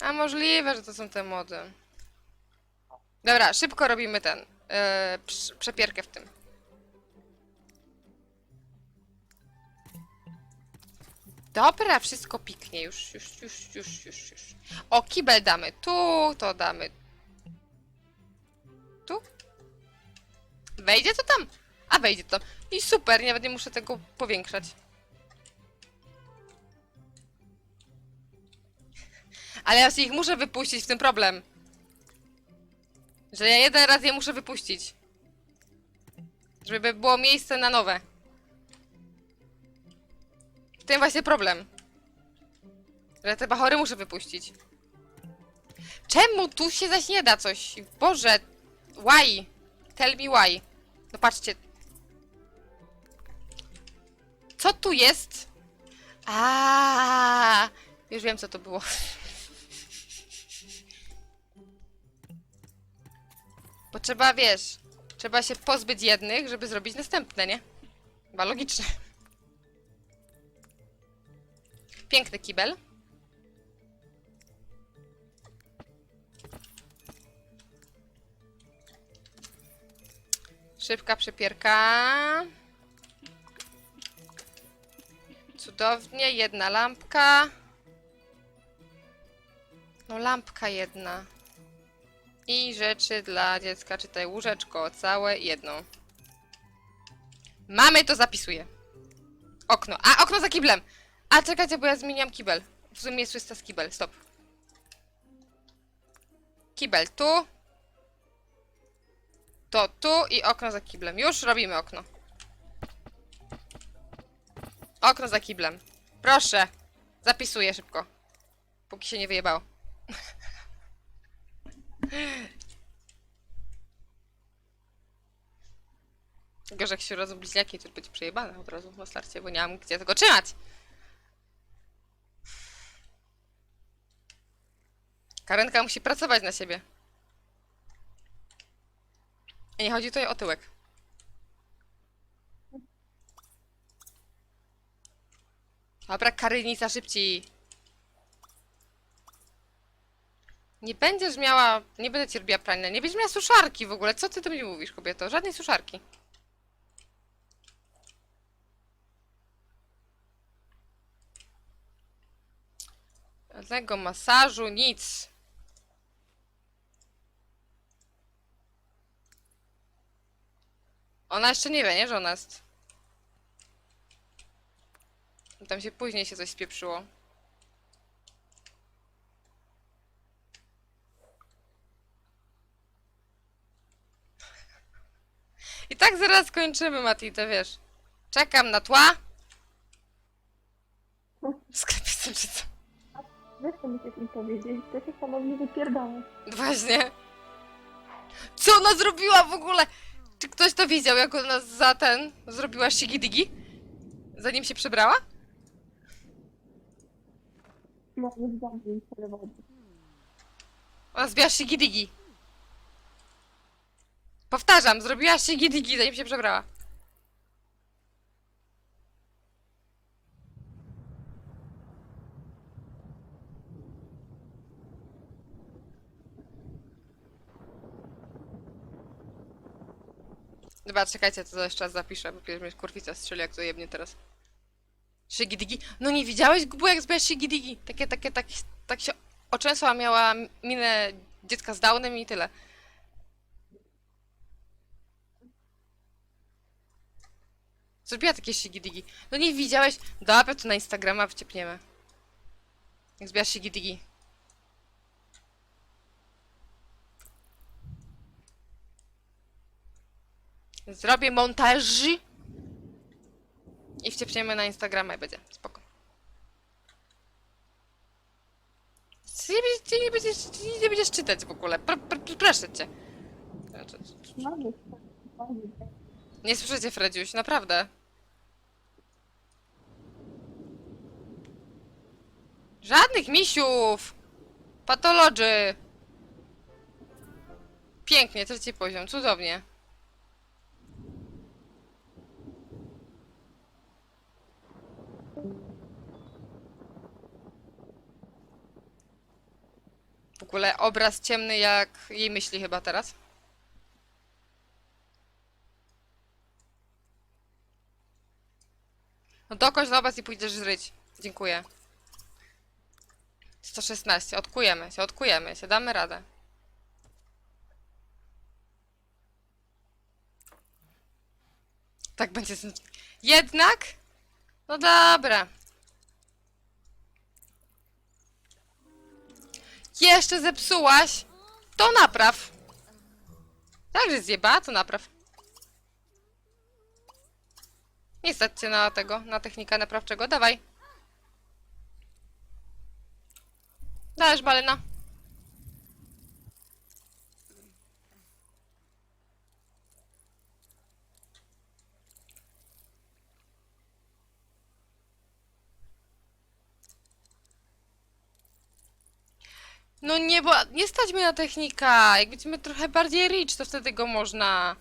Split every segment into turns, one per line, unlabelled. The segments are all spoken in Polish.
A możliwe, że to są te mody. Dobra, szybko robimy ten. Yy, prz- przepierkę w tym. Dobra, wszystko piknie. Już, już, już, już, już, już. O, kibel damy tu, to damy. Tu? Wejdzie to tam? A wejdzie to. I super, nawet nie muszę tego powiększać. Ale ja ich muszę wypuścić, w tym problem. Że ja jeden raz je muszę wypuścić. Żeby było miejsce na nowe. W tym właśnie problem. Że te bachory muszę wypuścić. Czemu tu się zaś nie da coś? Boże, why? Tell me why. No patrzcie. Co tu jest? A, już wiem co to było. Bo trzeba, wiesz, trzeba się pozbyć jednych, żeby zrobić następne, nie? Chyba logiczne. Piękny kibel. Szybka przepierka. Cudownie, jedna lampka. No lampka jedna. I rzeczy dla dziecka, czytaj łóżeczko, całe jedno. Mamy, to zapisuję. Okno. A, okno za kiblem! A, czekajcie, bo ja zmieniam kibel. W sumie jest czysta z kibel, stop. Kibel tu. To tu i okno za kiblem. Już robimy okno. Okno za kiblem. Proszę. Zapisuję szybko. Póki się nie wyjebało. Że jak się rodzą bliźniaki, to będzie przejebane od razu na starcie, bo nie mam gdzie tego trzymać. Karenka musi pracować na siebie. I nie chodzi tutaj o tyłek. Dobra, Karynica, szybciej. Nie będziesz miała... Nie będę ci robiła prania. Nie będziesz miała suszarki w ogóle. Co ty do mnie mówisz, kobieto? Żadnej suszarki. Żadnego masażu, nic. Ona jeszcze nie wie, nie? Że ona jest... Tam się później się coś spieprzyło. I tak zaraz kończymy, Mati, to wiesz. Czekam na tła. W sklepie czy co?
Wiesz, co musisz im powiedzieć? To się ponownie wypierdala.
Właśnie. Co ona zrobiła w ogóle? Czy ktoś to widział, jak ona za ten zrobiła shigidigi? Zanim się przebrała?
Może zamknij tyle wody.
Ona zrobiła shigidigi. Powtarzam, zrobiła shigidigi, zanim się przebrała. Dobra, czekajcie, to jeszcze zapiszę, bo pierw mnie kurwica strzeli, jak to jebnie teraz. Shigidigi? No nie widziałeś, Gubu, jak zbierasz shigidigi? Takie, takie, tak, tak się oczęsła, miała minę dziecka z Downem i tyle. Zrobiła takie shigidigi. No nie widziałeś? Dobra, to na Instagrama wciepniemy. Jak zbierasz shigidigi. Zrobię montaż i wciepniemy na Instagrama i będzie. Spoko. Ty nie, nie, będziesz, nie będziesz czytać w ogóle. Pr, pr, pr, proszę cię.
No.
Nie słyszycie, Fredziuś, naprawdę. Żadnych misiów! Patologzy! Pięknie, trzeci poziom, cudownie. W ogóle obraz ciemny jak jej myśli chyba teraz. No dokończ na obraz i pójdziesz zryć. Dziękuję. 116. Odkujemy się, odkujemy się. Damy radę. Tak będzie. Jednak? No dobra. Jeszcze zepsułaś? To napraw. Także zjeba, to napraw. Nie stać cię na tego, na technika naprawczego. Dawaj. Dajesz balena. No nie, bo nie stać mnie na technika. Jak będziemy trochę bardziej rich, to wtedy go można.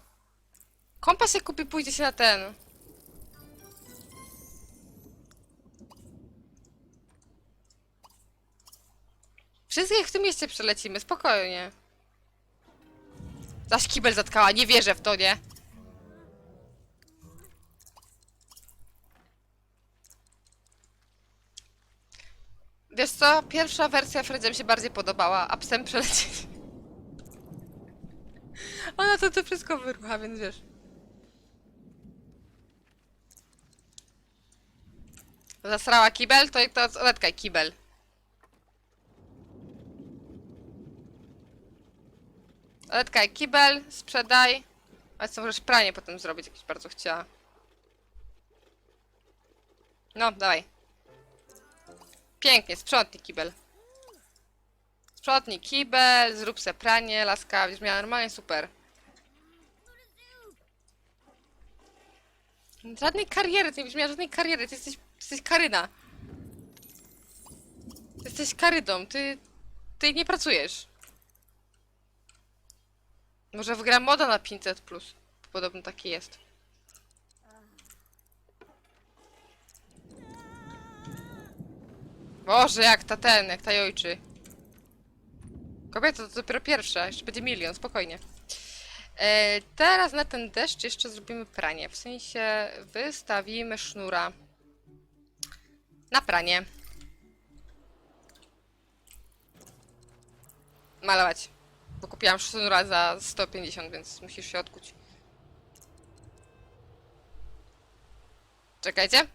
Kompas jak kupi, pójdzie się na ten. Wszystkich w tym mieście przelecimy, spokojnie. Zaś kibel zatkała, nie wierzę w to, nie? Wiesz co, pierwsza wersja Fredzia mi się bardziej podobała, a psem przelecieć. Ona to to wszystko wyrucha, więc wiesz. Zasrała kibel, to, to oletkaj kibel. Oletkaj kibel, sprzedaj. A co możesz pranie potem zrobić, jakieś bardzo chciała. No, dawaj. Pięknie, sprzątnij kibel. Sprzątnij kibel, zrób se pranie, laska, już miała normalnie super. Żadnej kariery, ty nie będziesz żadnej kariery, ty jesteś, jesteś karyna. Ty jesteś karydą, ty, ty nie pracujesz. Może wygram moda na 500+. Plus. Podobno taki jest. Boże, jak ta ten, jak ta jojczy. Kobieta to dopiero pierwsza, jeszcze będzie milion, spokojnie. E, teraz na ten deszcz jeszcze zrobimy pranie. W sensie wystawimy sznura na pranie. Malować. Bo kupiłam sznura za 150, więc musisz się odkuć. Czekajcie.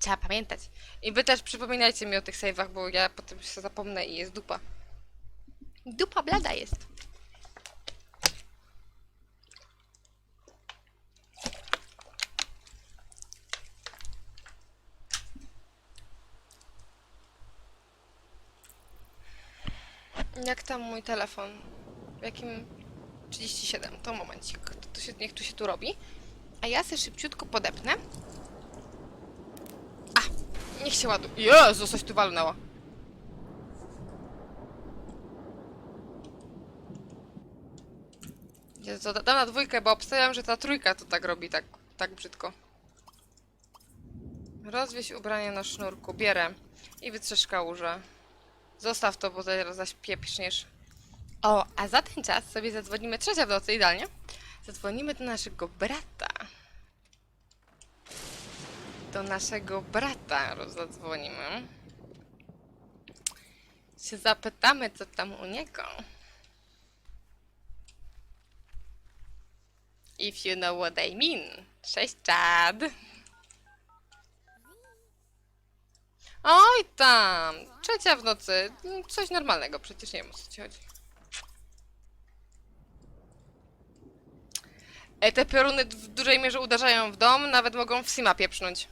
Trzeba pamiętać. I wy też przypominajcie mi o tych save'ach, bo ja potem się zapomnę i jest dupa. Dupa blada jest. Jak tam mój telefon? W jakim... 37, to momencik. To, to się, niech tu się tu robi. A ja sobie szybciutko podepnę. A! Niech się ładuje. Jezu, coś tu walnęło. Jezu, da- dam na dwójkę, bo obstawiam, że ta trójka to tak robi, tak, tak brzydko. Rozwieź ubranie na sznurku, bierę. I wytrzesz kałużę. Zostaw to, bo zaraz zaśpieprzniesz. O, a za ten czas sobie zadzwonimy trzecia w nocy, idealnie. Zadzwonimy do naszego brata. Do naszego brata rozdzwonimy. Się zapytamy, co tam u niego. If you know what I mean. Cześć, Chad. Oj tam! Trzecia w nocy. Mm, Coś normalnego, przecież nie wiem co ci chodzi. E, te pioruny w dużej mierze uderzają w dom, nawet mogą w Sima pieprznąć.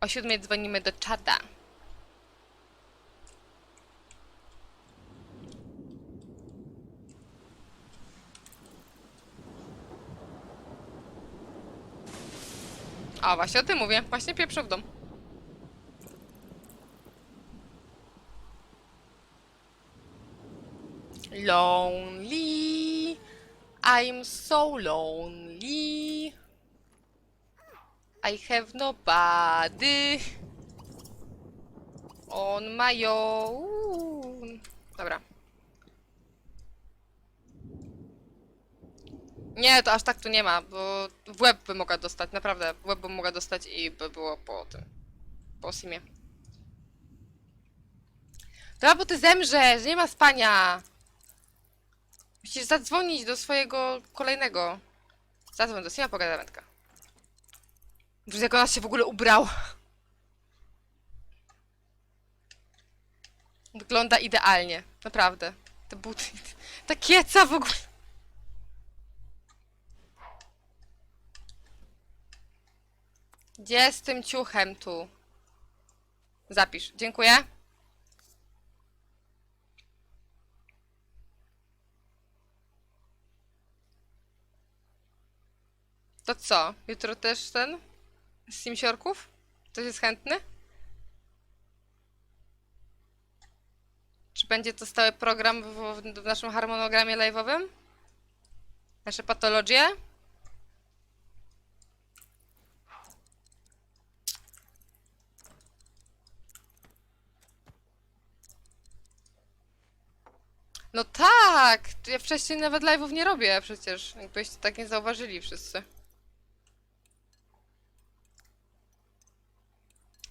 O siódmej dzwonimy do czata. A właśnie o tym mówię. Właśnie pieprzę w dom. Lonely. I'm so lonely. I have nobody. On my own. Dobra. Nie, to aż tak tu nie ma, bo w łeb by mogła dostać, naprawdę. W łeb bym mogła dostać i by było po tym. Po simie. Dobra, bo ty zemrzesz, nie ma spania. Musisz zadzwonić do swojego kolejnego. Zadzwoń do Sima, pogada wędka. Boże, jak ona się w ogóle ubrała. Wygląda idealnie, naprawdę. Te buty, ta kieca w ogóle. Gdzie z tym ciuchem tu? Zapisz. Dziękuję. To co? Jutro też ten? Z Simsiorków? Ktoś jest chętny? Czy będzie to stały program w, w naszym harmonogramie live'owym? Nasze patologie? No tak! Ja wcześniej nawet live'ów nie robię przecież. Jakbyście tak nie zauważyli wszyscy.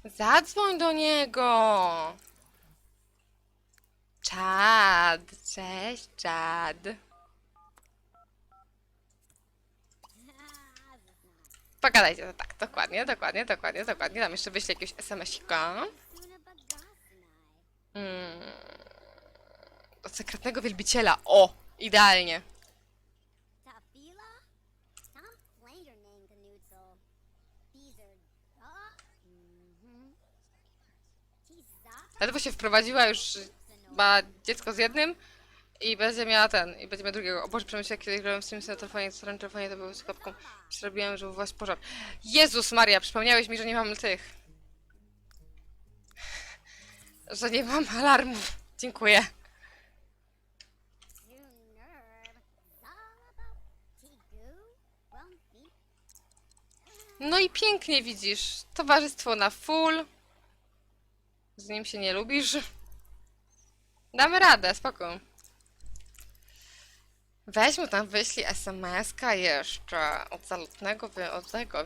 Zadzwoń do niego! Czad, cześć, czad. Pogadajcie, to tak, dokładnie, dokładnie, dokładnie, dokładnie. Tam jeszcze wyślę jakiegoś SMS-ika. Mm. Do sekretnego wielbiciela. O! Idealnie. Ledwo się wprowadziła już, ma dziecko z jednym i będzie miała ten, i będzie miała drugiego. O Boże, przemyślę, kiedy grałem w Sims na telefonie, na telefonie to był z kropką. Zrobiłem, żeby was pożar. Jezus Maria, przypomniałeś mi, że nie mam tych. Że nie mam alarmów. Dziękuję. No i pięknie widzisz. Towarzystwo na full. Z nim się nie lubisz. Damy radę, spoko. Weź mu tam wyślij SMS-ka jeszcze od zalotnego, od tego,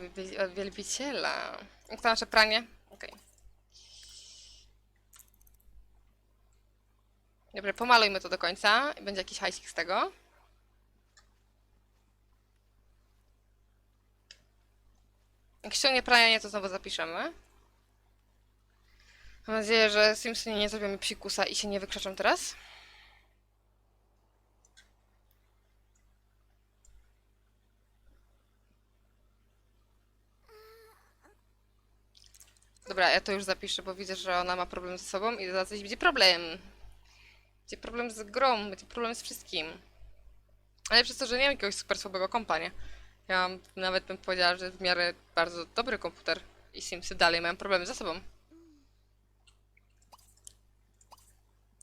od wielbiciela. Jak to nasze pranie? Okej. Dobra, pomalujmy to do końca będzie jakiś hajsik z tego. Jak ściągnie pranie, to znowu zapiszemy. Mam nadzieję, że Simsy nie zrobią mi psikusa i się nie wykrzeczą teraz. Dobra, ja to już zapiszę, bo widzę, że ona ma problem ze sobą i zaraz będzie problem. Będzie problem z grą, będzie problem z wszystkim. Ale przez to, że nie mam jakiegoś super słabego kompa, nie? Ja mam, nawet bym powiedziała, że w miarę bardzo dobry komputer i Simsy dalej mają problemy ze sobą.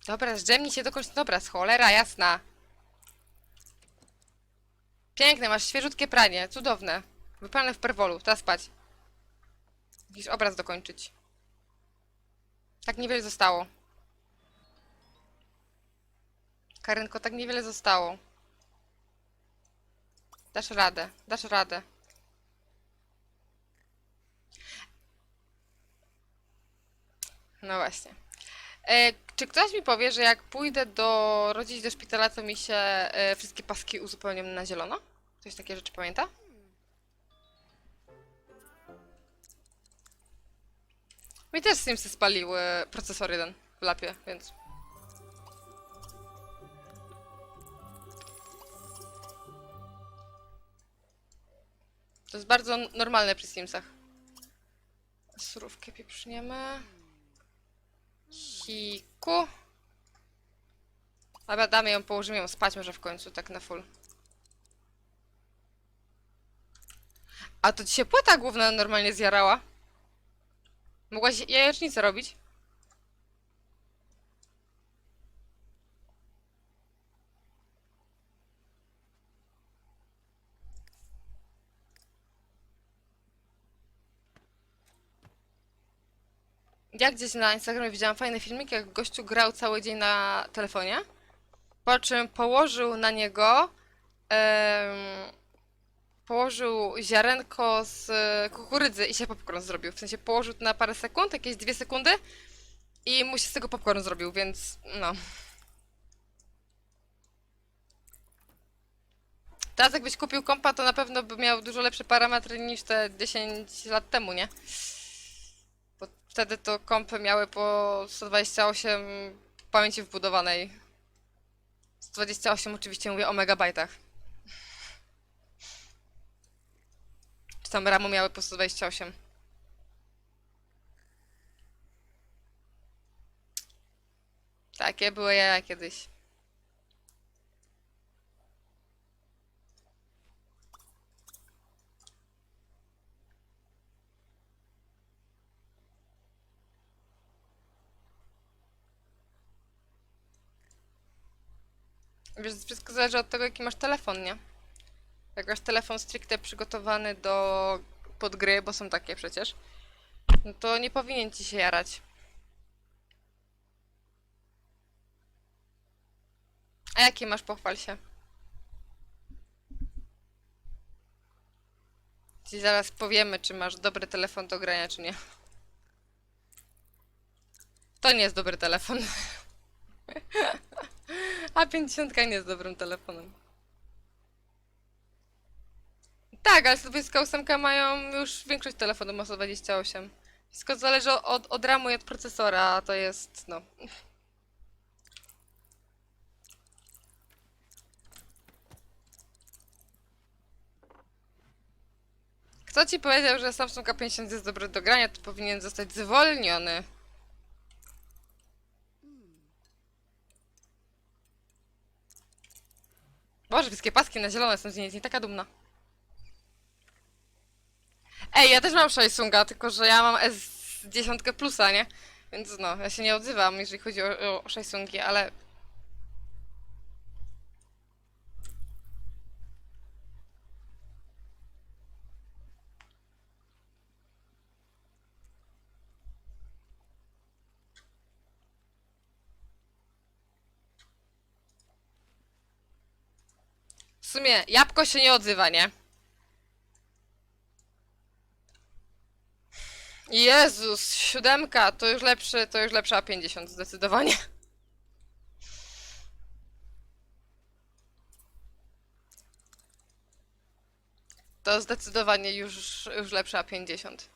Dobra, zdrzemnij się dokądś. Dobra, z cholera jasna. Piękne, masz świeżutkie pranie, cudowne. Wypalne w perwolu, teraz spać. Jakiś obraz dokończyć. Tak niewiele zostało. Karynko, tak niewiele zostało. Dasz radę, dasz radę. No właśnie. E, czy ktoś mi powie, że jak pójdę do rodzić do szpitala, to mi się e, wszystkie paski uzupełnią na zielono? Ktoś takie rzeczy pamięta? Mi też Simsy spaliły procesor jeden w lapie, więc... To jest bardzo normalne przy Simsach. Surówkę pieprzniemy. Hiku. Dobra, damy ją, położymy ją spać może w końcu, tak na full. A to ci się płyta główna normalnie zjarała? Mogłaś jajecznicę robić? Ja gdzieś na Instagramie widziałam fajny filmik, jak gościu grał cały dzień na telefonie, po czym położył na niego położył ziarenko z e, kukurydzy i się popcorn zrobił. W sensie położył to na parę sekund, jakieś dwie sekundy i mu się z tego popcorn zrobił, więc no. Teraz jakbyś kupił kompa, to na pewno by miał dużo lepsze parametry niż te 10 lat temu, nie? Wtedy to kompy miały po 128 pamięci wbudowanej. 128 oczywiście mówię o megabajtach. Czy tam ramu miały po 128. Takie były ja kiedyś. Wiesz, wszystko zależy od tego, jaki masz telefon, nie? Jak masz telefon stricte przygotowany do pod gry, bo są takie przecież, no to nie powinien ci się jarać. A jaki masz, pochwal się. Ci zaraz powiemy, czy masz dobry telefon do grania, czy nie. To nie jest dobry telefon. A 50 nie jest dobrym telefonem. Tak, ale 128 mają już większość telefonów ma 128. Wszystko zależy od, od ramu i od procesora, a to jest, no. Kto ci powiedział, że Samsung A50 jest dobry do grania, to powinien zostać zwolniony. Boże, wszystkie paski na zielono są z niej, jest nie taka dumna. Ej, ja też mam Samsunga, tylko że ja mam S10 plusa, nie? Więc no, ja się nie odzywam, jeżeli chodzi o, o Samsungi, ale... W sumie, jabłko się nie odzywa, nie? Jezus, siódemka, to już lepszy, to już lepsza 50 zdecydowanie. To zdecydowanie już, już lepsza 50.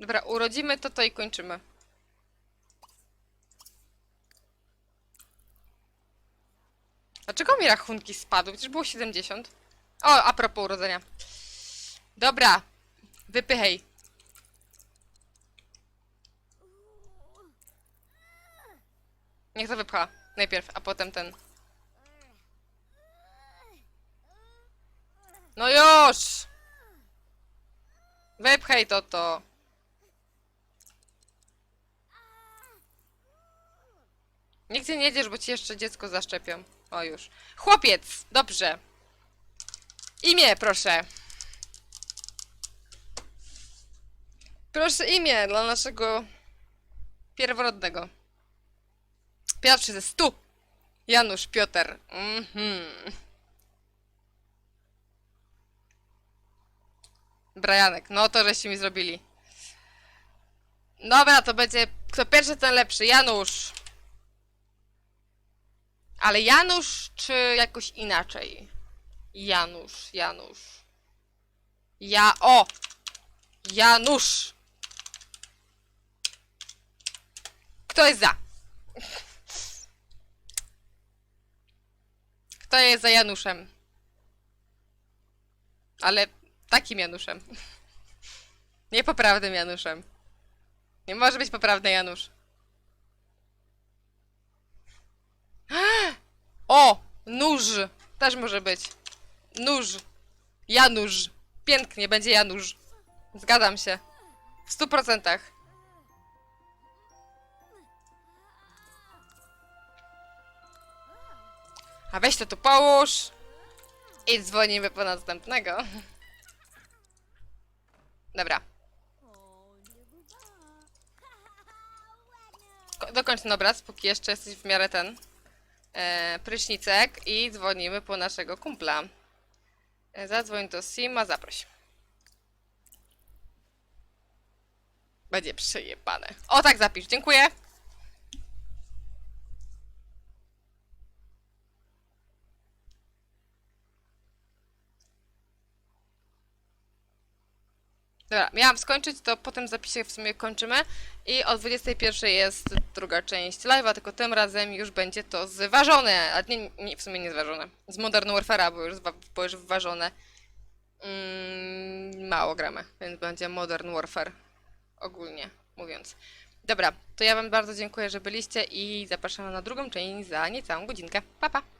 Dobra, urodzimy to, to i kończymy. Dlaczego mi rachunki spadły? Przecież było 70. O, a propos urodzenia. Dobra, wypychaj. Niech to wypcha. Najpierw, a potem ten. No już! Wypchaj to to. Nigdzie nie jedziesz, bo ci jeszcze dziecko zaszczepią. O już. Chłopiec! Dobrze. Imię, proszę. Proszę imię dla naszego pierworodnego. Pierwszy ze stu. Janusz Piotr. Mhm. Brajanek. No to żeście mi zrobili. Dobra, to będzie kto pierwszy, ten lepszy. Janusz. Ale Janusz, czy jakoś inaczej? Janusz, Janusz. Ja, o! Janusz! Kto jest za? Kto jest za Januszem? Ale takim Januszem. Nie poprawnym Januszem. Nie może być poprawny Janusz. O! Nóż! Też może być. Nóż. Janusz. Pięknie, będzie Janusz. Zgadzam się. W stu procentach. A weź to tu połóż. I dzwonimy po następnego. Dobra. Ko- Dokończ ten obraz, póki jeszcze jesteś w miarę ten e, prysznicek i dzwonimy po naszego kumpla. E, zadzwoń do Sima, zaproś. Będzie przejebane. O tak zapisz, dziękuję. Dobra, miałam skończyć, to po tym zapisie w sumie kończymy. I o 21 jest druga część live'a, tylko tym razem już będzie to zważone. A nie, nie w sumie nie zważone. Z Modern Warfare'a, bo już, bo już. Mm, mało gramy, więc będzie Modern Warfare. Ogólnie mówiąc. Dobra, to ja wam bardzo dziękuję, że byliście i zapraszam na drugą część za niecałą godzinkę. Pa, pa!